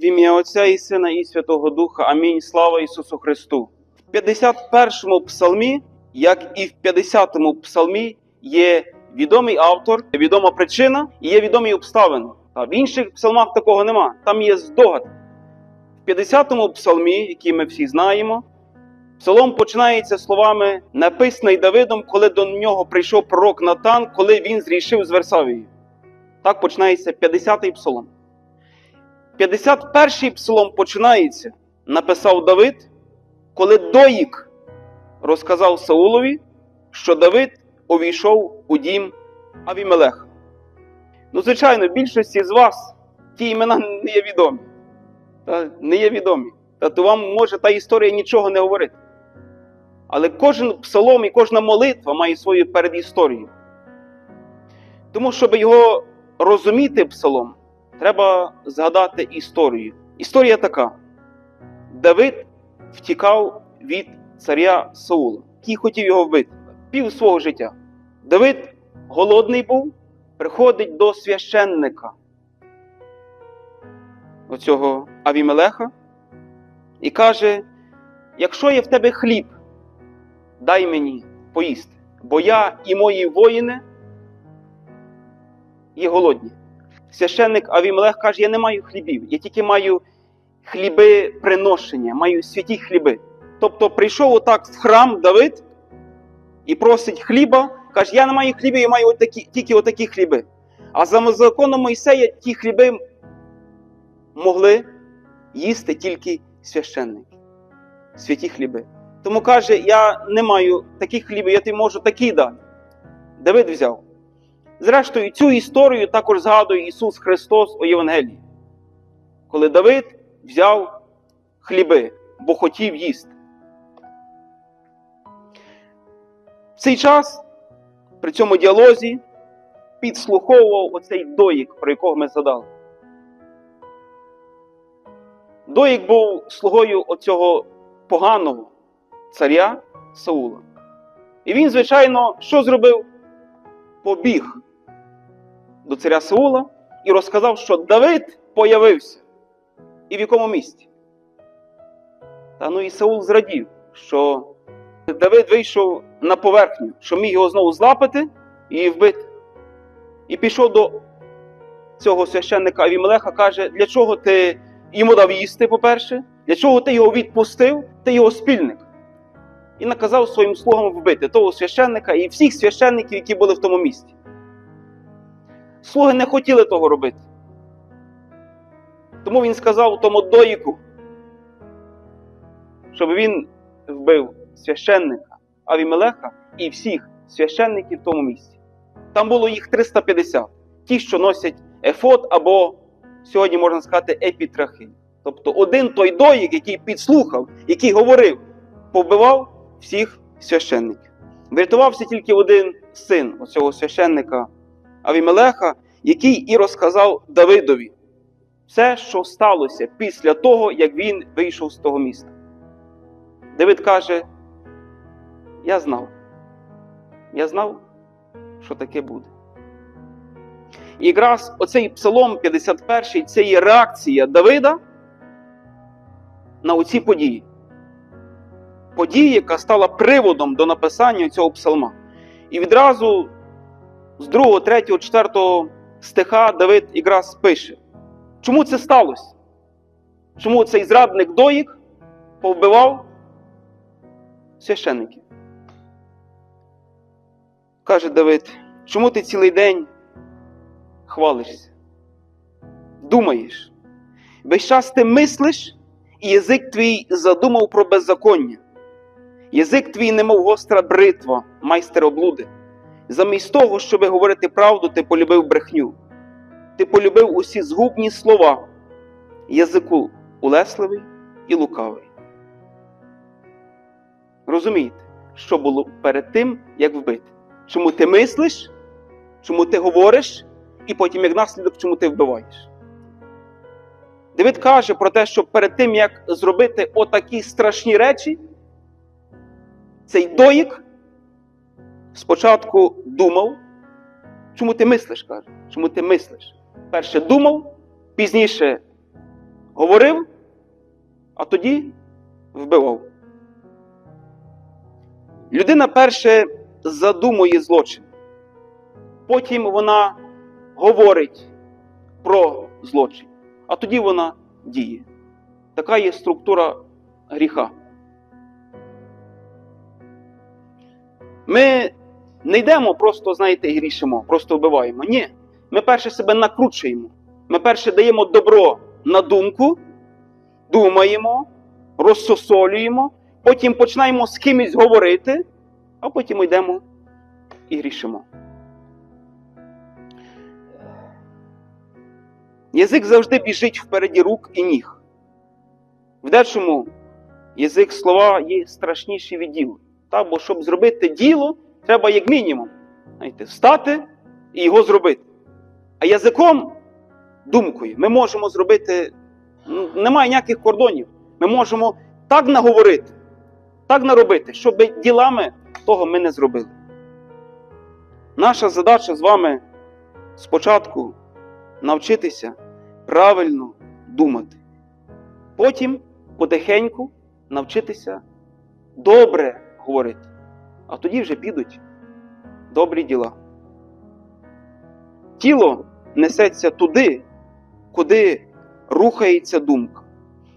В ім'я Отця і Сина і Святого Духа. Амінь. Слава Ісусу Христу. В 51-му псалмі, як і в 50-му псалмі, є відомий автор, відома причина і є відомі обставини. А в інших псалмах такого нема. Там є здогад. В 50-му псалмі, який ми всі знаємо, псалом починається словами написаний Давидом, коли до нього прийшов пророк Натан, коли він зрішив з Версавією. Так починається 50-й псалом. 51-й псалом починається, написав Давид, коли Доїк розказав Саулові, що Давид увійшов у дім Авімелеха. Ну, звичайно, більшості з вас ті імена не є відомі. Та, не є відомі. Та то вам може та історія нічого не говорити. Але кожен псалом і кожна молитва має свою передісторію. Тому, щоб його розуміти псалом, треба згадати історію. Історія така: Давид втікав від царя Саула, який хотів його вбити пів свого життя. Давид голодний був, приходить до священника оцього Авімелеха і каже: якщо є в тебе хліб, дай мені поїсти, бо я і мої воїни є голодні. Священник Авімелех каже: Я не маю хлібів, я тільки маю хліби приношення, маю святі хліби. Тобто прийшов отак в храм Давид і просить хліба, каже: Я не маю хлібів, я маю отакі, тільки отакі хліби. А за законом Мойсея ті хліби могли їсти тільки священники, святі хліби. Тому каже, я не маю таких хлібів, я тобі можу такі дати. Давид взяв. Зрештою, цю історію також згадує Ісус Христос у Євангелії, коли Давид взяв хліби, бо хотів їсти. В цей час, при цьому діалозі, підслуховував оцей доїк, про якого ми згадали. Доїк був слугою оцього поганого царя Саула. І він, звичайно, що зробив? Побіг до царя Саула і розказав, що Давид появився. І в якому місці. Та ну і Саул зрадів, що Давид вийшов на поверхню, що міг його знову злапати і вбити. І пішов до цього священника Авімелеха, каже, для чого ти йому дав їсти, по-перше, для чого ти його відпустив, ти його спільник. І наказав своїм слугам вбити того священника і всіх священників, які були в тому місті. Слуги не хотіли того робити. Тому він сказав тому доїку, щоб він вбив священника Авімелеха і всіх священників в тому місці. Там було їх 350, ті, що носять ефот або сьогодні можна сказати епітрахи. Тобто один той доїк, який підслухав, який говорив, побивав всіх священників. Врятувався тільки один син оцього священника Авімелеха, який і розказав Давидові все, що сталося після того, як він вийшов з того міста. Давид каже: Я знав. Я знав, що таке буде. І якраз оцей псалом 51 це є реакція Давида на оці події. Події, яка стала приводом до написання цього псалма. І відразу з 2, 3, 4 стиха Давид якраз пише. Чому це сталося? Чому цей зрадник доїк повбивав священників? Каже Давид, чому ти цілий день хвалишся? Думаєш? Весь час ти мислиш, і язик твій задумав про беззаконня. Язик твій, немов гостра бритва, майстер облуди. Замість того, щоби говорити правду, ти полюбив брехню. Ти полюбив усі згубні слова, язику улесливий і лукавий. Розумієте, що було перед тим, як вбити? Чому ти мислиш, чому ти говориш, і потім, як наслідок, чому ти вбиваєш? Давид каже про те, що перед тим, як зробити отакі страшні речі, цей доїк спочатку думав, чому ти мислиш, каже, чому ти мислиш? Перше думав, пізніше говорив, а тоді вбивав. Людина перше задумує злочин, потім вона говорить про злочин, а тоді вона діє. Така є структура гріха. Ми не йдемо просто, знаєте, і грішимо, просто вбиваємо. Ні. Ми перше себе накручуємо. Ми перше даємо добро на думку, думаємо, розсосолюємо, потім починаємо з кимось говорити, а потім йдемо і грішимо. Язик завжди біжить впереді рук і ніг. В дечому язик слова є страшніші від діла. Та, бо щоб зробити діло, треба як мінімум знаєте, встати і його зробити. А язиком, думкою, ми можемо зробити, ну, немає ніяких кордонів. Ми можемо так наговорити, так наробити, щоб ділами того ми не зробили. Наша задача з вами спочатку навчитися правильно думати. Потім потихеньку навчитися добре говорити. А тоді вже підуть добрі діла. Тіло несеться туди, куди рухається думка.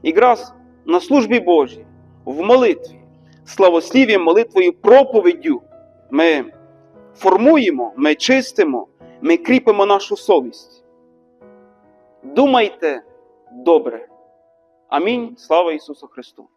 Якраз на службі Божій, в молитві, славослів'ям, молитвою, проповіддю ми формуємо, ми чистимо, ми кріпимо нашу совість. Думайте добре. Амінь. Слава Ісусу Христу!